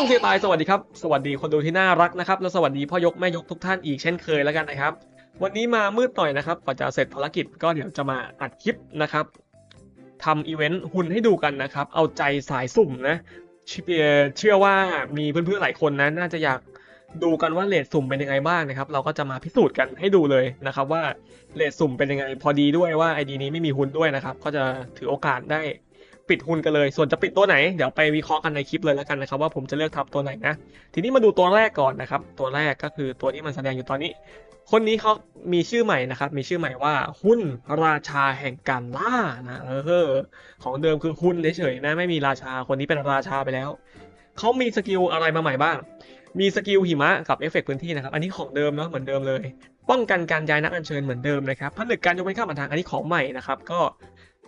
องเสียตายสวัสดีครับ สวัสดีคนดูที่น่ารักนะครับ และสวัสดีพ่อยกแม่ยกทุกท่านอีกเช่นเคยแล้วกันนะครับ วันนี้มามืดหน่อยนะครับกว่าจะเสร็จภารกิจก็เดี๋ยวจะมาอัดคลิปนะครับทำอีเวนต์หุ่นให้ดูกันนะครับ เอาใจสายสุ่มนะเชื่อเชื่อว่ามีเพื่อนๆหลายคนนะน่าจะอยากดูกันว่าเลทสุ่มเป็นยังไงบ้างนะครับ เราก็จะมาพิสูจน์กันให้ดูเลยนะครับ ว่าเลทสุ่มเป็นยังไงพอดีด้วยว่าไอดีนี้ไม่มีหุ้นด้วยนะครับ ก็จะถือโอกาสได้ ปิดหุ้นกันเลย ส่วนจะปิดตัวไหน เดี๋ยวไปวิเคราะห์กันในคลิปเลยแล้วกันนะครับว่าผมจะเลือกทับตัวไหนนะ ทีนี้มาดูตัวแรกก่อนนะครับ ตัวแรกก็คือตัวที่มันแสดงอยู่ตอนนี้ คนนี้เขามีชื่อใหม่นะครับ มีชื่อใหม่ว่าหุ้นราชาแห่งการล่านะ เออ ของเดิมคือหุ้นเฉยๆนะ ไม่มีราชา คนนี้เป็นราชาไปแล้ว เขามีสกิลอะไรมาใหม่บ้าง มีสกิลหิมะกับเอฟเฟกต์พื้นที่นะครับ อันนี้ของเดิมเนาะ เหมือนเดิมเลย ป้องกันการย้ายนักอัญเชิญเหมือนเดิมนะครับผนึกการยกเว้นข้ามผ่านทาง อันนี้ของใหม่นะครับ ก็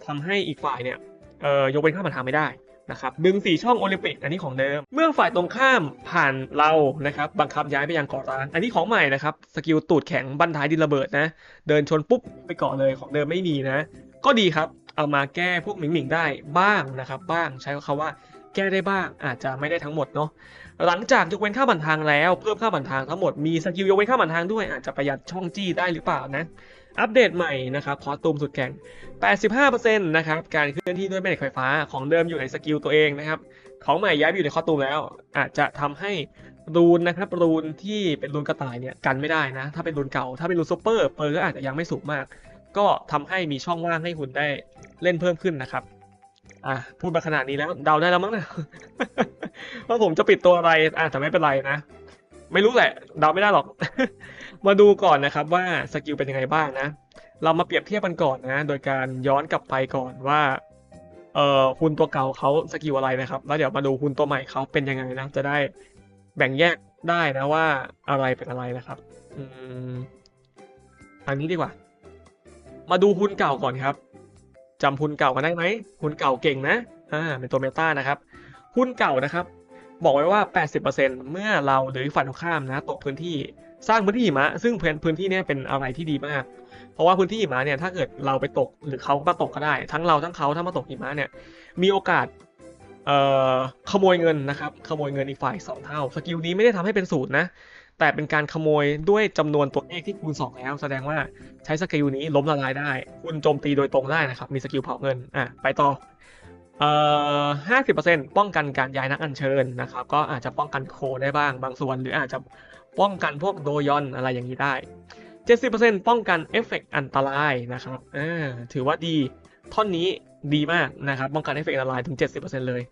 ทำให้อีกฝ่ายเนี่ย เอ่อยกเว้นข้ามผ่านทางไม่ได้นะครับดึงสี่ช่องโอลิมปิกอันนี้ของเดิม เมื่อฝ่ายตรงข้ามผ่านเรานะครับบังคับย้ายไปยังเกาะร้างอันนี้ของใหม่นะครับสกิลตูดแข็งบันท้ายดินระเบิดนะเดินชนปุ๊บไปเกาะเลยของเดิมไม่มีนะ ก็ดีครับเอามาแก้พวกหมิงหมิงได้บ้างนะครับบ้างใช้คำว่าแก้ได้บ้างอาจจะไม่ได้ทั้งหมดเนาะหลังจากยกเว้นค่าบันทางแล้วเพิ่มค่าบันทางทั้งหมดมีสกิลยกเว้นค่าบันทางด้วยอาจจะประหยัดช่องจี้ได้หรือเปล่านะ อัปเดตใหม่นะครับคอตูมสุดแข็ง 85%นะครับ การเคลื่อนที่ด้วยแม่เหล็กไฟฟ้าของเดิมอยู่ในสกิลตัวเองนะครับ ของใหม่ย้ายไปอยู่ในคอตูมแล้ว อาจจะทำให้รูนนะครับรูนที่เป็นรูนกระต่ายเนี่ยกันไม่ได้นะ ถ้าเป็นรูนเก่า ถ้าเป็นรูนซูเปอร์เปอร์ก็อาจจะยังไม่สูงมาก ก็ทำให้มีช่องว่างให้คุณได้เล่นเพิ่มขึ้นนะครับ อะพูดมาขนาดนี้แล้วเดาได้แล้วมั้งนะว่าผมจะปิดตัวอะไรอะแต่ไม่เป็นไรนะ ไม่รู้แหละเดาไม่ได้หรอก มาดูก่อนนะครับว่าสกิลเป็นยังไงบ้างนะ เรามาเปรียบเทียบกันก่อนนะ โดยการย้อนกลับไปก่อนว่าเอ่อหุ่นตัวเก่าเขาสกิลอะไรนะครับ แล้วเดี๋ยวมาดูหุ่นตัวใหม่เขาเป็นยังไงนะ จะได้แบ่งแยกได้นะว่าอะไรเป็นอะไรนะครับ อืมอันนี้ดีกว่า มาดูหุ่นเก่าก่อนครับจำหุ่นเก่ากันได้ไหมหุ่นเก่าเก่งนะ อ่า เป็นตัวเมตานะครับหุ้นเก่านะครับ บอกไว้ว่า 80%เมื่อเราหรือฝ่ายตรงข้ามนะตกพื้นที่ สร้างพื้นที่หิมะซึ่งพื้นพื้นที่เนี้เป็นอะไรที่ดีมาก เพราะว่าพื้นที่หิมะเนี่ยถ้าเกิดเราไปตกหรือเขามาตกก็ได้ ทั้งเราทั้งเขาถ้ามาตกหิมะเนี่ยมีโอกาสเอ่อขโมยเงินนะครับขโมยเงินอีกฝ่ายสองเท่าสกิลนี้ไม่ได้ทำให้เป็นศูนย์นะแต่เป็นการขโมยด้วยจำนวนตัวเลขที่คูณสองแล้ว แสดงว่าใช้สกิลนี้ล้มละลายได้ คุณโจมตีโดยตรงได้นะครับ มีสกิลเผาเงินอะไปต่อเอ่อห้าสิบเปอร์เซ็นต์ป้องกันการย้ายนักอัญเชิญนะครับ ก็อาจจะป้องกันโคได้บ้างบางส่วน หรืออาจจะ ป้องกันพวกโดยอนอะไรอย่างนี้ได้เจ็ดสิบเปอร์เซ็นต์ป้องกันเอฟเฟกต์อันตรายนะครับอ่าถือว่าดี ท่อนนี้ดีมากนะครับ ป้องกันเอฟเฟกต์อันตรายถึงเจ็ดสิบเลย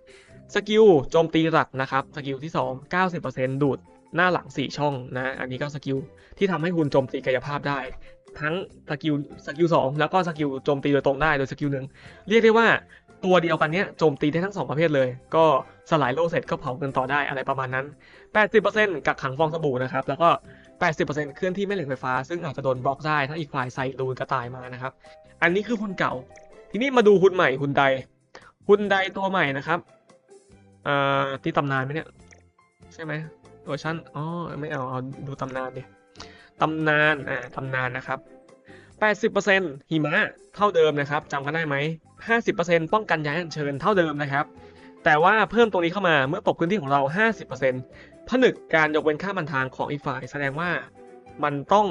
สกิลโจมตีหลักนะครับ สกิลที่สองเก้าสิบเปอร์เซ็นต์ดูดหน้าหลังสี่ช่องนะ อันนี้ก็สกิลที่ทำให้คุณโจมตีกายภาพได้ ทั้งสกิลสกิลสองแล้วก็สกิลโจมตีโดยตรงได้โดยสกิลหนึ่งเรียกได้ว่า ตัวเดียวกันเนี้ยโจมตีได้ทั้งสองประเภทเลย ก็สลายโลเสร็จก็เผาเงินต่อได้อะไรประมาณนั้น 80%กักขังฟองสบู่นะครับ แล้วก็ 80%เคลื่อนที่แม่เหล็กไฟฟ้า ซึ่งอาจจะโดนบล็อกได้ถ้าอีกฝ่ายใส่รูนกระต่ายมานะครับ อันนี้คือหุ้นเก่า ทีนี้มาดูหุ้นใหม่หุ้นใด หุ้นใดตัวใหม่นะครับเอ่อที่ตำนานไหมเนี่ย ใช่ไหมเวอร์ชันอ๋อไม่เอาเอาดูตำนานดิตำนานอ่าตำนานนะครับ 80%หิมะเท่าเดิมนะครับจำกันได้ไหม 50%ป้องกันย้ายอัญเชิญเท่าเดิมนะครับ แต่ว่าเพิ่มตรงนี้เข้ามาเมื่อตกพื้นที่ของเรา 50%ผนึกการยกเว้นค่าบันทางของอีกฝ่าย แสดงว่ามันต้อง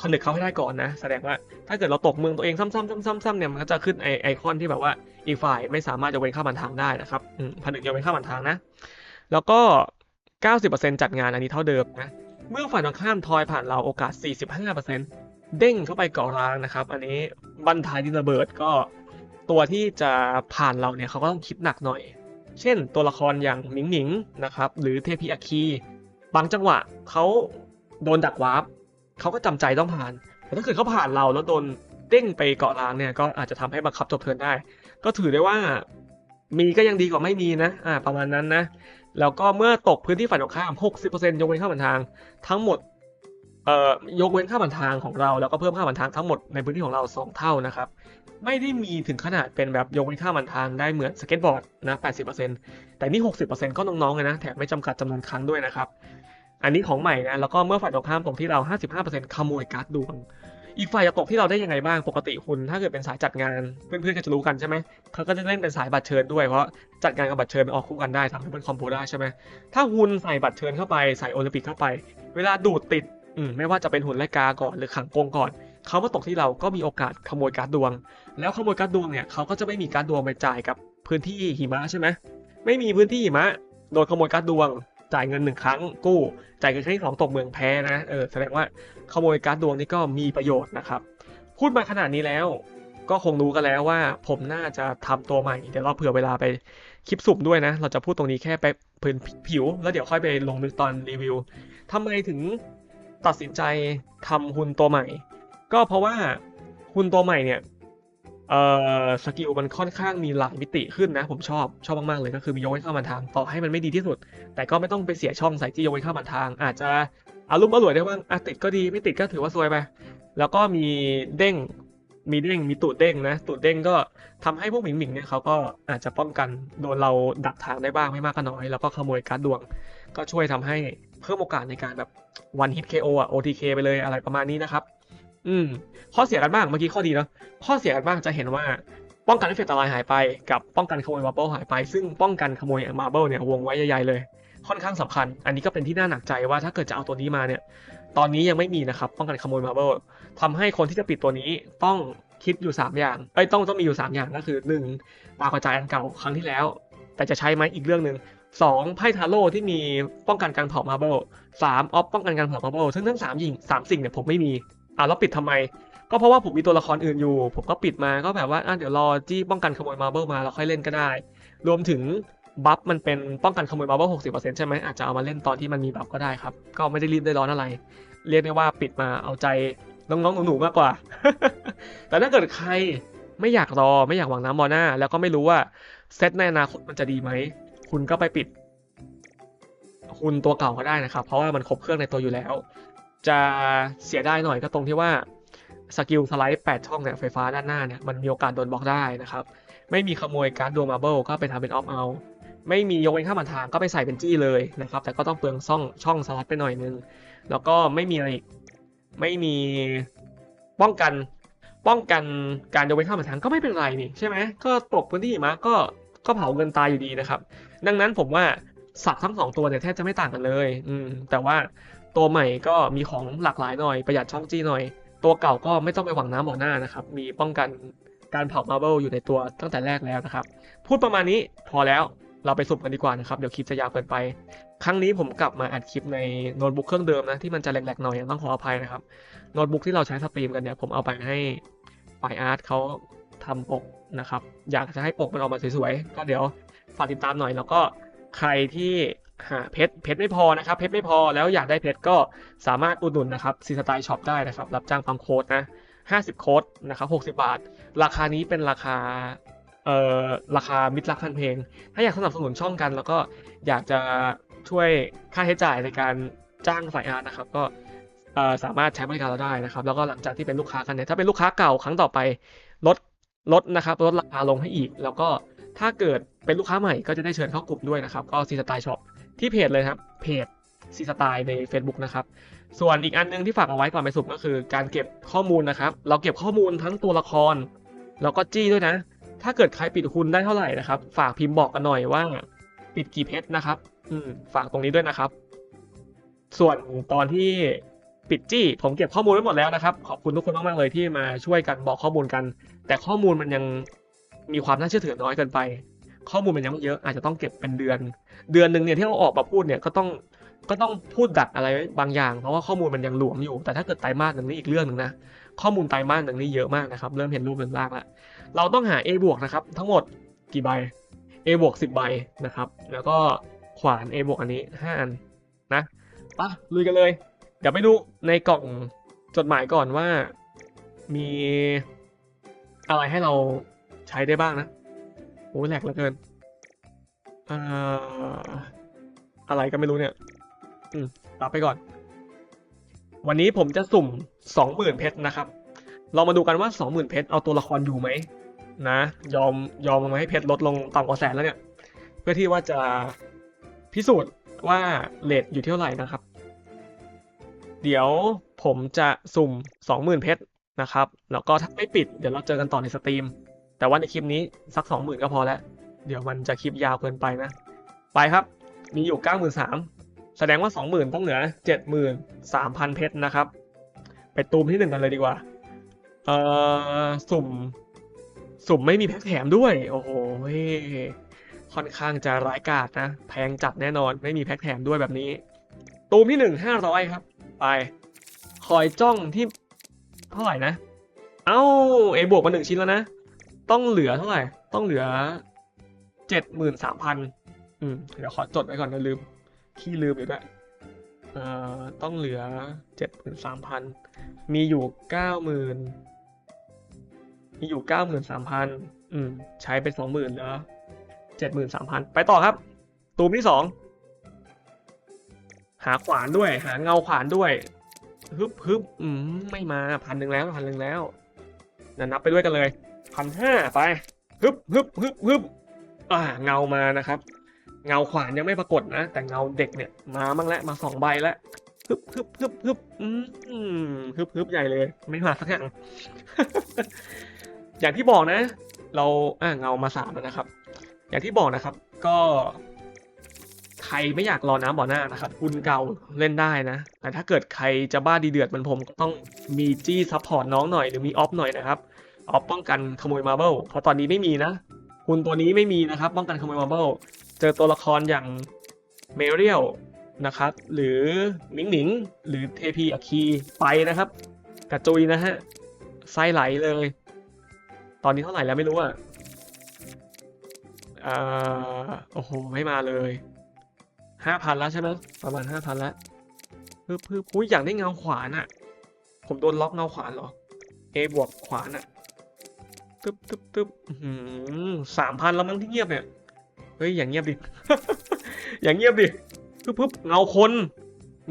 ผนึกเขาให้ได้ก่อนนะ แสดงว่าถ้าเกิดเราตกเมืองตัวเองซ้ำๆๆๆเนี่ยมันก็จะขึ้นไอไอคอนที่แบบว่าอีกฝ่ายไม่สามารถยกเว้นค่าบันทางได้นะครับผนึกยกเว้นค่าบันทางนะ แล้วก็ 90%จัดงานอันนี้เท่าเดิมนะเมื่อฝ่ายตรงข้ามทอยผ่านเราโอกาส 45%เด้งเข้าไปกาะร้างนะครับ อันนี้บันทายดินระเบิดก็ ตัวที่จะผ่านเราเนี่ยเขาก็ต้องคิดหนักหน่อย เช่น ตัวละครอย่างหมิงหมิงนะครับ หรือเทพีอาคี บางจังหวะเขาโดนดักวาร์ปเขาก็จำใจต้องผ่าน แต่ถ้าเกิดเขาผ่านเราแล้วโดนเด้งไปเกาะร้างเนี่ยก็อาจจะทำให้บังคับจบเทินได้ ก็ถือได้ว่ามีก็ยังดีกว่าไม่มีนะ อ่า ประมาณนั้นนะ แล้วก็เมื่อตกพื้นที่ฝ่ายตรงข้าม 60%ยกเว้นค่าบันทาง ทั้งหมด เอ่อยกเว้นค่าบันทางของเราแล้วก็เพิ่มค่าบันทางทั้งหมดในพื้นที่ของเรา 2 เท่านะครับ ไม่ได้มีถึงขนาดเป็นแบบยกเว้นค่าบันทางได้เหมือนสเก็ตบอร์ดนะ 80%แต่นี่ 60%ก็น้องๆเลยนะ แถมไม่จำกัดจำนวนครั้งด้วยนะครับ อันนี้ของใหม่นะ แล้วก็เมื่อฝ่ายตรงข้ามตรงที่เรา 55%ขโมยการ์ดดวง อีกฝ่ายจะตกที่เราได้ยังไงบ้าง ปกติคุณถ้าเกิดเป็นสายจัดงานเพื่อนๆก็จะรู้กันใช่ไหมเขาก็จะเล่นเป็นสายบัตรเชิญด้วย เพราะจัดงานกับบัตรเชิญออกคู่กันได้ทำให้เป็นคอมโบได้ใช่ไหมถ้าหุ่นใส่บัตรเชิญเข้าไป ใส่โอลิมปิกเข้าไป เวลาดูดติด อืมไม่ว่าจะเป็นหุ่นไลกาก่อนหรือขังกงก่อนเขามาตกที่เราก็มีโอกาสขโมยการดวง แล้วขโมยการดวงเนี่ยเขาก็จะไม่มีการดวงไปจ่ายกับพื้นที่หิมะใช่ไหมไม่มีพื้นที่หิมะโดนขโมยการดวง จ่ายเงินหนึ่งครั้งกู้ จ่ายเงินครั้งที่สองตกเมืองแพ้นะเออแสดงว่าขโมยการดวงนี่ก็มีประโยชน์นะครับ พูดมาขนาดนี้แล้ว ก็คงรู้กันแล้วว่า ผมน่าจะทำตัวใหม่เดี๋ยวเราเผื่อเวลาไปคลิปสุ่มด้วยนะ เราจะพูดตรงนี้แค่ไปพื้นผิว แล้วเดี๋ยวค่อยไปลงลึกตอนรีวิวทำไมถึง ตัดสินใจทำหุ่นตัวใหม่ ก็เพราะว่าหุ่นตัวใหม่เนี่ยเอ่อสกิลมันค่อนข้างมีหลายมิติขึ้นนะ ผมชอบชอบมากๆเลยก็คือมียกไว้ข้ามาทางต่อให้มันไม่ดีที่สุด แต่ก็ไม่ต้องไปเสียช่องใส่ที่ยกไว้ข้ามาทาง อาจจะอารมณ์อร่วยได้บ้างอะติดก็ดีไม่ติดก็ถือว่าซวยไปแล้วก็มีเด้งมีเด้งมีตูดเด้งนะตูดเด้งก็ทำให้พวกหมิงหมิงเนี่ยเขาก็อาจจะป้องกันโดนเราดักทางได้บ้างไม่มากก็น้อย แล้วก็ขโมยการ์ดดวง ก็ช่วยทำให้ เพิ่มโอกาสในการแบบ one hit KO อะ OTK ไปเลยอะไรประมาณนี้นะครับ อืม ข้อเสียกันบ้างเมื่อกี้ข้อดีเนาะข้อเสียกันบ้างจะเห็นว่าป้องกันเอฟเฟกต์อันตรายหายไปกับป้องกันขโมยมาร์เบิลหายไป ซึ่งป้องกันขโมยมาร์เบิลเนี่ยวงไว้ใหญ่ๆเลย ค่อนข้างสำคัญ อันนี้ก็เป็นที่น่าหนักใจว่าถ้าเกิดจะเอาตัวนี้มาเนี่ย ตอนนี้ยังไม่มีนะครับ ป้องกันขโมยมาร์เบิลทำให้คนที่จะปิดตัวนี้ต้องคิดอยู่ 3 อย่าง เอ้ยต้องต้องมีอยู่ 3 อย่างก็คือ 1. ดากระจายอันเก่าครั้งที่แล้ว แต่จะใช้ไหมอีกเรื่องหนึ่ง สองไพ่ทาโร่ที่มีป้องกันการเผามาร์เบิลสามออฟป้องกันการเผามาร์เบิลซึ่งทั้งสามยิงสามสิ่งเนี่ยผมไม่มีอะแล้วปิดทำไม ก็เพราะว่าผมมีตัวละครอื่นอยู่ ผมก็ปิดมาก็แบบว่าอะเดี๋ยวรอจี้ป้องกันขโมยมาร์เบิลมาแล้วค่อยเล่นก็ได้ รวมถึงบัฟมันเป็นป้องกันขโมยมาร์เบิลหกสิบเปอร์เซ็นต์ใช่ไหมอาจจะเอามาเล่นตอนที่มันมีบัฟก็ได้ครับ ก็ไม่ได้รีบได้ร้อนอะไร เรียกได้ว่าปิดมาเอาใจน้องๆหนูๆมากกว่า แต่ถ้าเกิดใครไม่อยากรอไม่อยากหวังน้ำมอหน้า แล้วก็ไม่รู้ว่าเซตในอนาคตมันจะดีไหม คุณก็ไปปิดคุณตัวเก่าก็ได้นะครับ เพราะว่ามันครบเครื่องในตัวอยู่แล้ว จะเสียได้หน่อยก็ตรงที่ว่าสกิลสไลด์8ช่องเนี่ยไฟฟ้าด้านหน้าเนี่ยมันมีโอกาสโดนบล็อกได้นะครับ ไม่มีขโมยการ์ดดวงมาเบิลก็ไปทำเป็นออฟเอาไม่มียกเว้นข้ามมาทางก็ไปใส่เป็นจี้เลยนะครับ แต่ก็ต้องเปลืองช่องช่องสลัดไปหน่อยนึง แล้วก็ไม่มีอะไรไม่มีป้องกันป้องกันการยกเว้นข้ามมาทางก็ไม่เป็นไรนี่ใช่ไหมก็ตกพื้นที่มาก็ก็เผาเงินตายอยู่ดีนะครับ ดังนั้นผมว่าสัตว์ทั้งสองตัวเนี่ยแทบจะไม่ต่างกันเลย อืม แต่ว่าตัวใหม่ก็มีของหลากหลายหน่อยประหยัดช่องจี้หน่อย ตัวเก่าก็ไม่ต้องไปหวังน้ำหมอหน้านะครับ มีป้องกันการเผามาร์เบิลอยู่ในตัวตั้งแต่แรกแล้วนะครับ พูดประมาณนี้พอแล้วเราไปสุ่มกันดีกว่านะครับ เดี๋ยวคลิปจะยาวเกินไป ครั้งนี้ผมกลับมาอัดคลิปในโน้ตบุ๊กเครื่องเดิมนะ ที่มันจะแหลกๆหน่อยต้องขออภัยนะครับโน้ตบุ๊กที่เราใช้สตรีมกันเนี่ยผมเอาไปให้ฝ่ายอาร์ตเขาทำปกนะครับ อยากจะให้ปกมันออกมาสวยๆก็เดี๋ยว ฝากติดตามหน่อย แล้วก็ใครที่หาเพชรเพชรไม่พอนะครับ เพชรไม่พอแล้วอยากได้เพชรก็สามารถอุดหนุนนะครับซีสไตล์ช็อปได้นะครับ รับจ้างปั๊มโค้ดนะ50 โค้ดนะครับ 60 บาท ราคานี้เป็นราคาเอ่อราคามิตรรักแฟนเพลง ถ้าอยากสนับสนุนช่องกัน แล้วก็อยากจะช่วยค่าใช้จ่ายในการจ้างฝ่ายอาร์ตนะครับ ก็เอ่อสามารถใช้บริการเราได้นะครับ แล้วก็หลังจากที่เป็นลูกค้ากันเนี่ยถ้าเป็นลูกค้าเก่าครั้งต่อไปลดลดนะครับลดราคาลงให้อีก แล้วก็ ถ้าเกิดเป็นลูกค้าใหม่ก็จะได้เชิญเข้ากลุ่มด้วยนะครับ ก็ซีสไตล์ช็อปที่เพจเลยครับ เพจซีสไตล์ใน Facebook นะครับ ส่วนอีกอันนึงที่ฝากเอาไว้ก่อนไปสุ่มก็คือการเก็บข้อมูลนะครับ เราเก็บข้อมูลทั้งตัวละคร แล้วก็จี้ด้วยนะ ถ้าเกิดใครปิดคุณได้เท่าไหร่นะครับ ฝากพิมพ์บอกกันหน่อยว่าปิดกี่เพชรนะครับ อืม ฝากตรงนี้ด้วยนะครับ ส่วนตอนที่ปิดจี้ ผมเก็บข้อมูลไว้หมดแล้วนะครับ ขอบคุณทุกคนมากๆเลยที่มาช่วยกันบอกข้อมูลกัน แต่ข้อมูลมันยัง มีความน่าเชื่อถือน้อยเกินไป ข้อมูลมันยังไม่เยอะอาจจะต้องเก็บเป็นเดือน เดือนหนึ่งเนี่ยที่เราออกมาพูดเนี่ยก็ต้องก็ต้องพูดดักอะไรบางอย่าง เพราะว่าข้อมูลมันยังหลวมอยู่ แต่ถ้าเกิดไตรมาสหนึ่งนี่อีกเรื่องหนึ่งนะข้อมูลไตรมาสหนึ่งนี่เยอะมากนะครับเริ่มเห็นรูปเห็นร่างแล้วเราต้องหา A บวกนะครับทั้งหมดกี่ใบ A บวก10ใบนะครับ แล้วก็ขวาน A บวกอันนี้5อันนะปะลุยกันเลย เดี๋ยวไปดูในกล่องจดหมายก่อนว่ามีอะไรให้เรา ใช้ได้บ้างนะโอ้แหลกเหลือเกินอะไรก็ไม่รู้เนี่ย อืมรับไปก่อน วันนี้ผมจะสุ่ม20,000เพชรนะครับ เรามาดูกันว่า20,000เพชรเอาตัวละครอยู่ไหมนะยอมยอมมาให้เพชรลดลงต่ำกว่าแสนแล้วเนี่ย เพื่อที่ว่าจะพิสูจน์ว่าเลทอยู่เท่าไหร่นะครับ เดี๋ยวผมจะสุ่ม20,000เพชรนะครับ แล้วก็ถ้าไม่ปิดเดี๋ยวเราเจอกันต่อในสตรีม แต่ว่าในคลิปนี้สักสองหมื่นก็พอแล้ว เดี๋ยวมันจะคลิปยาวเกินไปนะ ไปครับ มีอยู่เก้าหมื่นสามแสดงว่าสองหมื่นต้องเหลือเจ็ดหมื่นสามพันเพชรนะครับ ไปตูมที่หนึ่งกันเลยดีกว่า เอ่อ สุ่ม สุ่มไม่มีแพ็คแถมด้วย โอ้โหค่อนข้างจะร้ายกาจนะ แพงจัดแน่นอน ไม่มีแพ็คแถมด้วยแบบนี้ ตูมที่หนึ่งห้าร้อยครับ ไป คอยจ้องที่เท่าไหร่นะ เอ้า เอบวกมาหนึ่งชิ้นแล้วนะ ต้องเหลือเท่าไหร่ ต้องเหลือเจ็ดหมื่นสามพันอืมเดี๋ยวขอจดไว้ก่อนนะลืม ขี้ลืมอยู่ด้วยเอ่อต้องเหลือเจ็ดหมื่นสามพันมีอยู่เก้าหมื่นมีอยู่เก้าหมื่นสามพันอืม ใช้ไปสองหมื่นแล้วเจ็ดหมื่นสามพันไปต่อครับ ตูมที่สองหาขวานด้วย หาเงาขวานด้วยฮึบฮึบอืมไม่มาพันหนึ่งแล้วพันหนึ่งแล้วนับไปด้วยกันเลย พันห้าไปฮึบฮึบฮึบฮึบอ่าเงามานะครับ เงาขวานยังไม่ปรากฏนะ แต่เงาเด็กเนี่ยมาบ้างแล้วมาสองใบแล้วฮึบฮึบฮึบฮึบอืมฮึบฮึบใหญ่เลย ไม่มาสักอย่างอย่างที่บอกนะ เราอ่าเงามาสามแล้วนะครับ อย่างที่บอกนะครับ ก็ใครไม่อยากรอน้ำบ่อหน้านะครับคุณเก่าเล่นได้นะ แต่ถ้าเกิดใครจะบ้าดีเดือดเหมือนผมก็ต้องมีจี้ซัพพอร์ตน้องหน่อยหรือมีออฟหน่อยนะครับ ออฟป้องกันขโมยมาร์เบิลเพราะตอนนี้ไม่มีนะคุณตัวนี้ไม่มีนะครับ ป้องกันขโมยมาร์เบิลเจอตัวละครอย่างเมเรียลนะครับ หรือหมิงหมิงหรือเทพีอคีไปนะครับ กระจุยนะฮะไส้ไหลเลย ตอนนี้เท่าไหร่แล้วไม่รู้อะอ่าโอ้โห ไม่มาเลยห้าพันแล้วใช่ไหมประมาณห้าพันแล้วพึบพึบอุ้ยอยากได้เงาขวานอะ ผมโดนล็อกเงาขวานเหรอ A บวกขวานอะ ตึ๊บตึ๊บตึ๊บสามพันแล้วมั้งที่เงียบเนี่ย เฮ้ย อย่างเงียบดิ อย่างเงียบดิปึ๊บปึ๊บเงาคน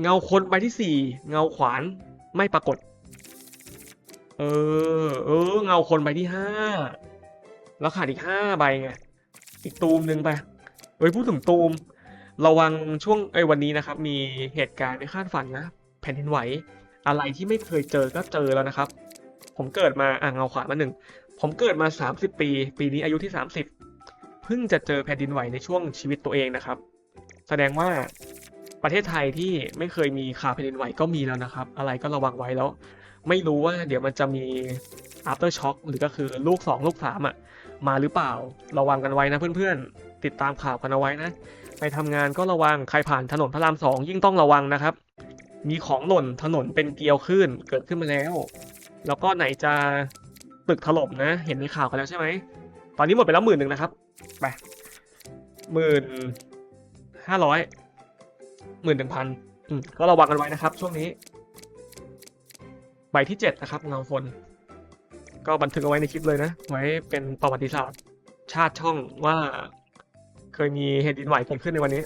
เงาคนใบที่สี่ เงาขวานไม่ปรากฏ เออ เออ เงาคนใบที่ห้า แล้วขาดอีกห้าใบไง อีกตูมหนึ่งไป เฮ้ย พูดถึงตูม ระวังช่วงไอ้ยวันนี้นะครับ มีเหตุการณ์ไม่คาดฝันนะ แผ่นดินไหว อะไรที่ไม่เคยเจอก็เจอแล้วนะครับผมเกิดมาอ่างเงาขวานมาหนึ่ง ผมเกิดมา 30 ปี ปีนี้อายุที่ 30 เพิ่งจะเจอแผ่นดินไหวในช่วงชีวิตตัวเองนะครับ แสดงว่าประเทศไทยที่ไม่เคยมีข่าวแผ่นดินไหวก็มีแล้วนะครับ อะไรก็ระวังไว้แล้ว ไม่รู้ว่าเดี๋ยวมันจะมี after shock หรือก็คือลูก 2 ลูก3อะมาหรือเปล่า ระวังกันไว้นะเพื่อนๆ ติดตามข่าวกันเอาไว้นะ ไปทำงานก็ระวังใครผ่านถนนพระรามสองยิ่งต้องระวังนะครับ มีของหล่นถนนเป็นเกลียวขึ้นเกิดขึ้นมาแล้ว แล้วก็ไหนจะ ตึกถล่มนะ เห็นในข่าวกันแล้วใช่ไหม ตอนนี้หมดไปแล้วหมื่นหนึ่งนะครับ ไปหมื่นห้าร้อยหมื่นหนึ่งพันก็ระวังกันไว้นะครับ ช่วงนี้ ใบที่เจ็ดนะครับเงาฝน ก็บันทึกเอาไว้ในคลิปเลยนะ ไว้เป็นประวัติศาสตร์ ชาติช่องว่า เคยมีเหตุดินไหวเกิดขึ้นในวันนี้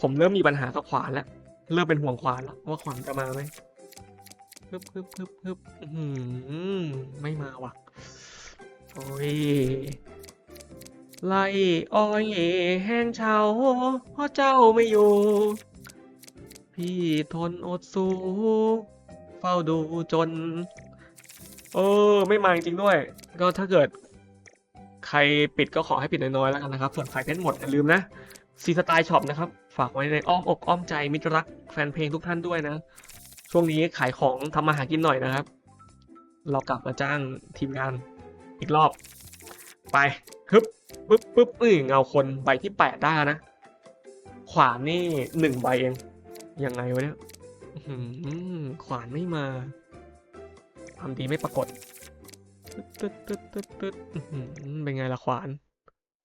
ผมเริ่มมีปัญหากับขวานแล้ว เริ่มเป็นห่วงขวานแล้วว่าขวานจะมาไหม ฮึบฮึบฮึบฮึบอื้อหือไม่มาว่ะ โอ้ยไล่อ้อยแห้งเฉาเพราะเจ้าไม่อยู่ พี่ทนอดสู้เฝ้าดูจน เออ ไม่มาจริงด้วย ก็ถ้าเกิด ใครปิดก็ขอให้ปิดน้อยๆแล้วกันนะครับ ส่วนขายเพชรหมดอย่าลืมนะซีสไตล์ช็อปนะครับ ฝากไว้ในอ้อมอกอ้อมใจมิตรรักแฟนเพลงทุกท่านด้วยนะ ช่วงนี้ขายของทำมาหากินหน่อยนะครับ เรากลับมาจ้างทีมงานอีกรอบ ไปฮึบปึ๊บปึ๊บอือเงาคนใบที่แปดได้นะ ขวานนี่หนึ่งใบเอง ยังไงวะเนี่ยขวานไม่มาทำดีไม่ปรากฏตึ๊ดตึ๊ดตึ๊ดตึ๊ดเป็นไงล่ะขวาน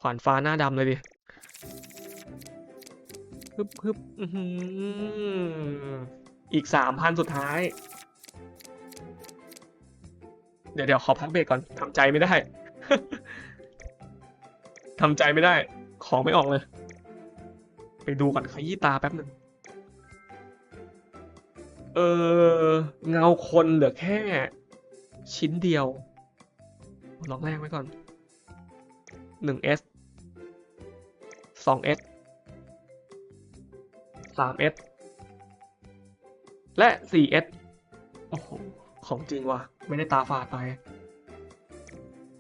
ขวานฟ้าหน้าดำเลยดิฮึบฮึบ อีกสามพันสุดท้าย เดี๋ยวเดี๋ยวขอพักเบรกก่อนทำใจไม่ได้ทำใจไม่ได้ ของไม่ออกเลย ไปดูก่อนขยี้ตาแป๊บหนึ่งเออเงาคนเหลือแค่ ชิ้นเดียว ลองแรกไว้ก่อน 1S 2S 3S และ 4S โอ้โห ของจริงว่ะ ไม่ได้ตาฝาดไป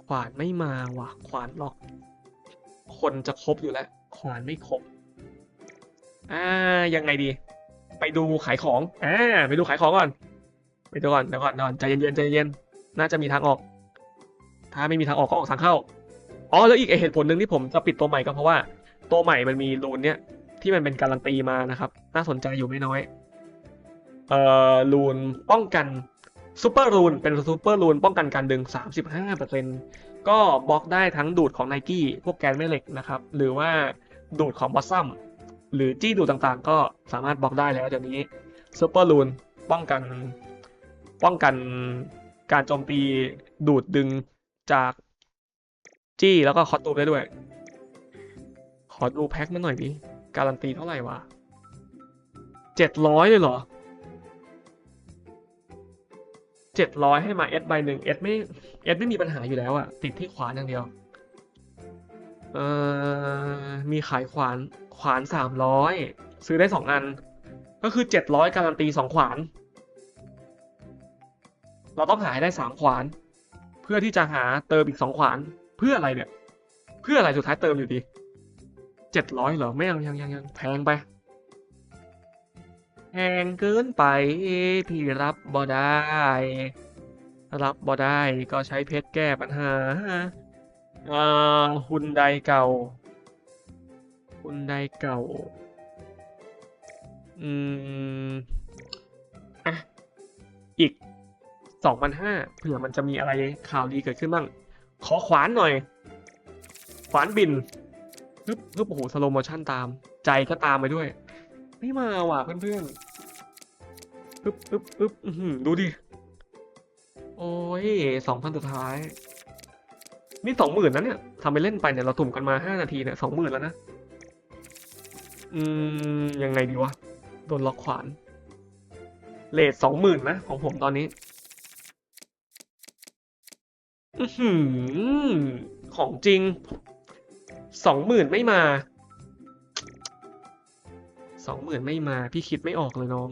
ขวานไม่มาว่ะ ขวานล็อก คนจะครบอยู่แล้ว ขวานไม่ครบ อ่า ยังไงดี ไปดูขายของ อ่า ไปดูขายของก่อน ไปดูก่อน เดี๋ยวก่อนเดี๋ยวก่อนใจเย็นๆใจเย็นๆ น่าจะมีทางออก ถ้าไม่มีทางออกก็ออกทางเข้า อ๋อ แล้วอีกเหตุผลหนึ่งที่ผมจะปิดตัวใหม่ก็เพราะว่า ตัวใหม่มันมีรูนเนี้ยที่มันเป็นการันตีมานะครับ น่าสนใจอยู่ไม่น้อย เอ่อรูนป้องกันซูเปอร์รูนเป็นซูเปอร์รูนป้องกันการดึง 35%ก็บล็อกได้ทั้งดูดของไนกี้พวกแกนแม่เหล็กนะครับ หรือว่าดูดของบอสซัมหรือจี้ดูดต่างๆ ก็สามารถบล็อกได้แล้วเดี๋ยวนี้ซูเปอร์รูนป้องกันป้องกันการโจมตีดูดดึงจากจี้แล้วก็คอตูมได้ด้วย ขอดูแพ็คมาหน่อยดิการันตีเท่าไหร่วะเจ็ดร้อยเลยเหรอ เจ็ดร้อยให้มาเอสใบหนึ่งเอสไม่เอสไม่มีปัญหาอยู่แล้วอะติดที่ขวานอย่างเดียว เอ่อ มีขายขวานขวานสามร้อยซื้อได้สองอัน ก็คือเจ็ดร้อยการันตีสองขวาน เราต้องหาให้ได้สามขวาน เพื่อที่จะหาเติมอีกสองขวานเพื่ออะไรเนี่ย เพื่ออะไรสุดท้ายเติมอยู่ดีเจ็ดร้อยเหรอไม่ยังยังยังยังแพงไป แพงเกินไปพี่รับบ่ได้ รับบ่ได้ก็ใช้เพชรแก้ปัญหาอ่าฮุนไดเก่าฮุนไดเก่า อืมอะอีกสองพันห้าเผื่อมันจะมีอะไรข่าวดีเกิดขึ้นบ้าง ขอขวานหน่อย ขวานบินฮึบฮึบโอ้โหสโลโมชั่นตาม ใจก็ตามไปด้วย ไม่มาว่ะเพื่อนๆฮึบฮึบฮึบอือหือดูดิ โอ้ยสองพันสุดท้าย นี่สองหมื่นนะเนี่ยทำไปเล่นไปเนี่ยเราตุ่มกันมาห้านาทีเนี่ยสองหมื่นแล้วนะ อืม ยังไงดีวะ โดนล็อกขวานเลทสองหมื่นนะ ของผมตอนนี้อือหือของจริงสองหมื่นไม่มา สองหมื่นไม่มา พี่คิดไม่ออกเลยน้อง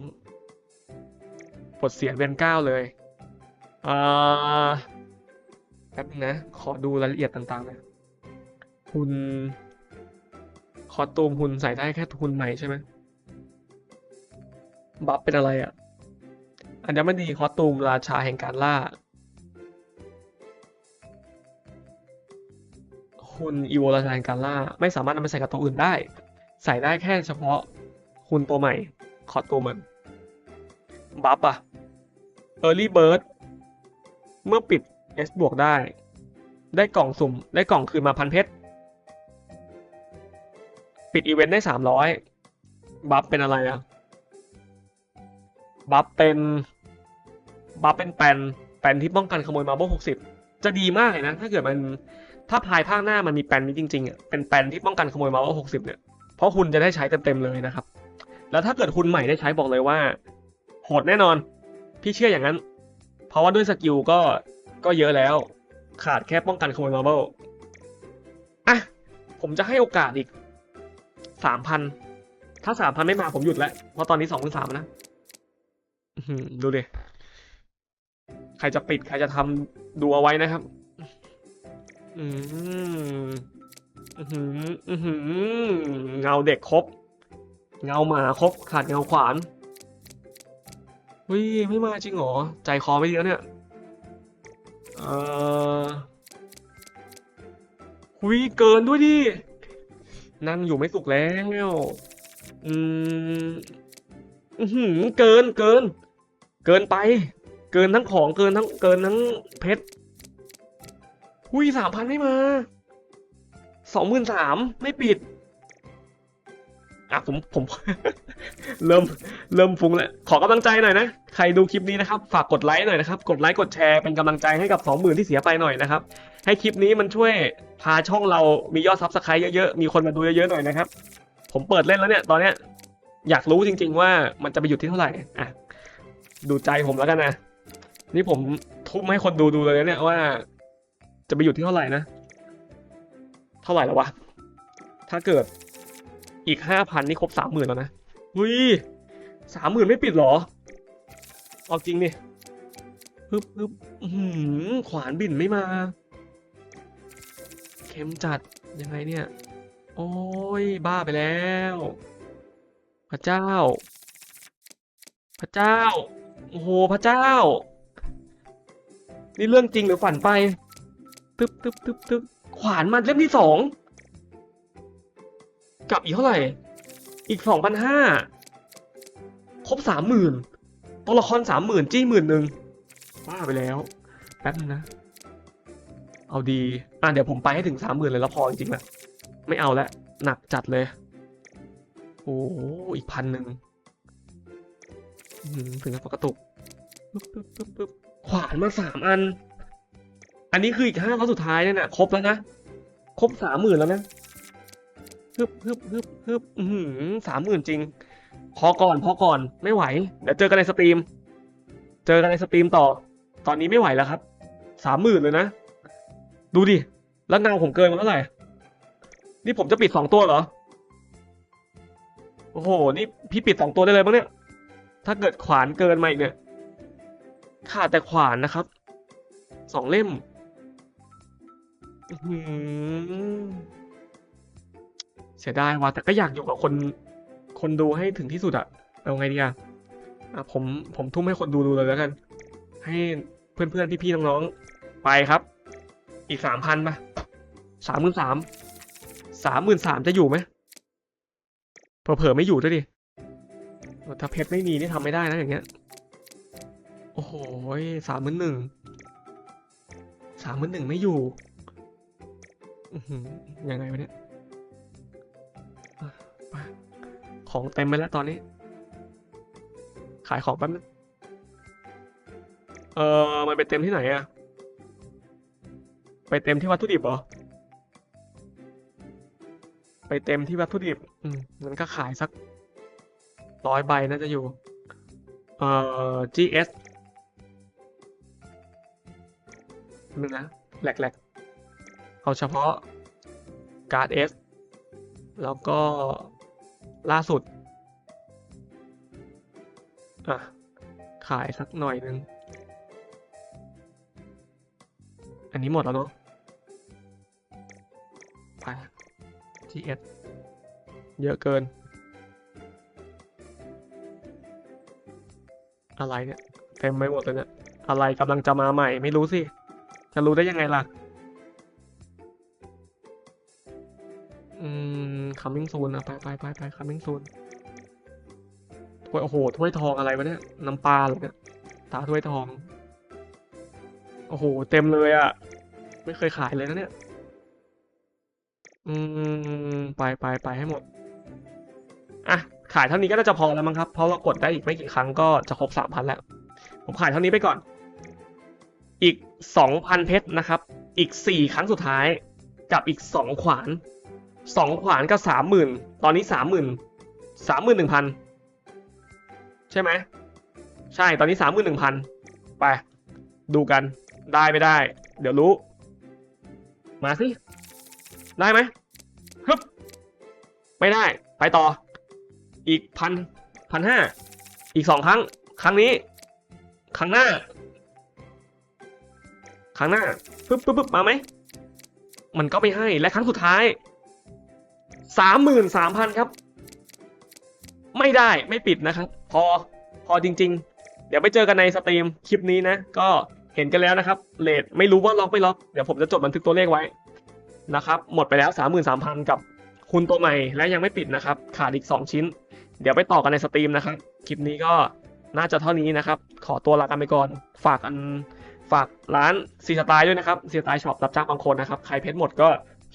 ปลดเสียเวียนเก้าเลยอ่าแป๊บนึงนะ ขอดูรายละเอียดต่างๆนะหุ่นคอสตูมหุ่นใส่ได้แค่หุ่นใหม่ใช่ไหมบัฟเป็นอะไรอะอัญมณีคอสตูมราชาแห่งการล่าหุ่นอีโวราชาแห่งการล่า ไม่สามารถนำไปใส่กับตัวอื่นได้ ใส่ได้แค่เฉพาะ หุ่นตัวใหม่คอตูมมันบัฟอะ Early Bird เมื่อปิด S บวกได้ ได้กล่องสุ่ม ได้กล่องคืนมาพันเพชร ปิดอีเวนต์ได้สามร้อยบัฟเป็นอะไรอะบัฟเป็นบัฟเป็นแปนแปนที่ป้องกันขโมยมาโบหกสิบจะดีมากเลยนะ ถ้าเกิดมันถ้าภายภาคหน้ามันมีแปนนี้จริงๆอะเป็นแปนที่ป้องกันขโมยมาโบหกสิบเนี่ยเพราะคุณจะได้ใช้เต็มๆเลยนะครับ แล้วถ้าเกิดคุณใหม่ได้ใช้บอกเลยว่าโหดแน่นอน พี่เชื่ออย่างนั้น เพราะว่าด้วยสกิลก็ก็เยอะแล้ว ขาดแค่ป้องกันขโมยมาเบลอะ ผมจะให้โอกาสอีกสามพันถ้าสามพันไม่มาผมหยุดแล้ว เพราะตอนนี้สองพันสามนะดูดิใครจะปิด ใครจะทำดูเอาไว้นะครับ อืมอือหืออือหือเงาเด็กครบ เงาหมาครบขาดเงาขวานเฮ้ยไม่มาจริงเหรอ ใจคอไม่ดีแล้วเนี่ยเออหุยเกินด้วยดิ นั่งอยู่ไม่สุขแล้วอืมอือหือเกินเกิน เกินไป เกินทั้งของเกินทั้งเกินทั้งเพชรหุยสามพันไม่มาสองหมื่นสามไม่ปิด อะผมผม เริ่มเริ่มฟุ้งแล้วขอกำลังใจหน่อยนะใครดูคลิปนี้นะครับ ฝากกดไลค์หน่อยนะครับ กดไลค์กดแชร์เป็นกำลังใจให้กับสองหมื่นที่เสียไปหน่อยนะครับ ให้คลิปนี้มันช่วยพาช่องเรามียอดซับสไครต์เยอะๆมีคนมาดูเยอะๆหน่อยนะครับ ผมเปิดเล่นแล้วเนี่ย ตอนเนี้ย อยากรู้จริง ๆ ว่ามันจะไปหยุดที่เท่าไหร่อะดูใจผมแล้วกันนะนี่ผมทุ่มให้คนดูดูเลยนะเนี่ยว่า จะไปหยุดที่เท่าไหร่นะ เท่าไหร่แล้ววะถ้าเกิด อีกห้าพันนี่ครบสามหมื่นแล้วนะหุ้ยสามหมื่นไม่ปิดหรอ เอาจริงดิฮึบฮึบขวานบินไม่มา เข็มจัดยังไงเนี่ย โอ้ย บ้าไปแล้ว พระเจ้า พระเจ้า โอ้โห พระเจ้า นี่เรื่องจริงหรือฝันไป ตึ๊บตึ๊บตึ๊บตึ๊บขวานมันเล่มที่สอง กับอีกเท่าไหร่ อีกสองพันห้าครบสามหมื่นตัวละครสามหมื่นจี้หมื่นหนึ่งบ้าไปแล้ว แป๊บนึงนะ เอาดี อะเดี๋ยวผมไปให้ถึงสามหมื่นเลยแล้วพอจริงๆแหละไม่เอาแล้วหนักจัดเลย โอ้อีกพันหนึ่งถึงกับกระตุกขวานมาสามอัน อันนี้คืออีกห้าร้อสุดท้ายเนี่ยนะครบแล้วนะ ครบสามหมื่นแล้วนะ ฮึบฮึบฮึบฮึบอืมสามหมื่นจริง พอก่อน พอก่อน ไม่ไหว เดี๋ยวเจอกันในสตรีม เจอกันในสตรีมต่อ ตอนนี้ไม่ไหวแล้วครับ สามหมื่นเลยนะ ดูดิ แล้วเงาผมเกินมาเท่าไหร่ นี่ผมจะปิดสองตัวเหรอ โอ้โห นี่พี่ปิดสองตัวได้เลยมั้งเนี่ย ถ้าเกิดขวานเกินมาอีกเนี่ย ขาดแต่ขวานนะครับ สองเล่ม อื้อหือ เสียดายว่ะแต่ก็อยากอยู่กับคน คนดูให้ถึงที่สุดอะเอาไงดีอะอะผมผมทุ่มให้คนดูดูเลยแล้วกัน ให้เพื่อนเพื่อนพี่พี่ๆน้องๆไปครับ อีกสามพันป่ะสามหมื่นสามสามหมื่นสามจะอยู่ไหมเผลอๆไม่อยู่ด้วยดิถ้าเพชรไม่มีนี่ทำไม่ได้นะอย่างเงี้ย โอ้โหสามหมื่นหนึ่งสามหมื่นหนึ่งไม่อยู่อื้อหือยังไงวะเนี่ย ของเต็มไปแล้วตอนนี้ ขายของแป๊บนึงเออมันไปเต็มที่ไหนอะไปเต็มที่วัตถุดิบเหรอ ไปเต็มที่วัตถุดิบ อืมงั้นก็ขายสักร้อยใบน่าจะอยู่ เอ่อ GS นึงนะแหลกๆ เอาเฉพาะการ์ด S แล้วก็ ล่าสุด อะ ขายสักหน่อยนึง อันนี้หมดแล้วเนาะ ไป GS เยอะเกิน อะไรเนี่ย เต็มไปหมดเลยเนี่ย อะไรกำลังจะมาใหม่ ไม่รู้สิ จะรู้ได้ยังไงล่ะ ม coming soon นะไปไปไปไป coming soon ถ้วยโอ้โหถ้วยทองอะไรวะเนี่ย น้ำปลาหรอเนี่ยตาถ้วยทอง โอ้โห เต็มเลยอะไม่เคยขายเลยนะเนี่ย อืม ไปไปไปให้หมด อะ ขายเท่านี้ก็น่าจะพอแล้วมั้งครับ เพราะว่ากดได้อีกไม่กี่ครั้งก็จะครบสามพันแล้ว ผมขายเท่านี้ไปก่อน อีกสองพันเพชรนะครับ อีกสี่ครั้งสุดท้าย กับอีกสองขวาน สองขวานก็สามหมื่นตอนนี้สามหมื่นสามหมื่นหนึ่งพันใช่ไหมใช่ตอนนี้สามหมื่นหนึ่งพันไป ดูกันได้ไม่ได้ เดี๋ยวรู้ มาสิ ได้ไหมฮึบไม่ได้ ไปต่อ อีกพันพันห้าอีกสองครั้ง ครั้งนี้ ครั้งหน้า ครั้งหน้าปึ๊บปึ๊บปึ๊บมาไหมมันก็ไม่ให้และครั้งสุดท้าย สามหมื่นสามพันครับ ไม่ได้ไม่ปิดนะครับ พอพอจริง ๆ เดี๋ยวไปเจอกันในสตรีมคลิปนี้นะ ก็เห็นกันแล้วนะครับเลทไม่รู้ว่าล็อกไม่ล็อกเดี๋ยวผมจะจดบันทึกตัวเลขไว้นะครับ หมดไปแล้วสามหมื่นสามพันกับคุณตัวใหม่และยังไม่ปิดนะครับ ขาดอีกสองชิ้น เดี๋ยวไปต่อกันในสตรีมนะครับ คลิปนี้ก็น่าจะเท่านี้นะครับ ขอตัวลากันไปก่อน ฝากอันฝากร้านซีสไตล์ด้วยนะครับซีสไตล์ช็อปรับจ้างบางคนนะครับ ใครเพชรหมดก็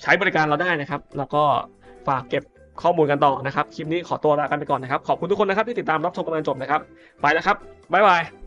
ใช้บริการเราได้นะครับ แล้วก็ ฝากเก็บข้อมูลกันต่อนะครับ คลิปนี้ขอตัวลากันไปก่อนนะครับ ขอบคุณทุกคนนะครับที่ติดตามรับชมกันจนจบนะครับ ไปแล้วครับ บ๊ายบาย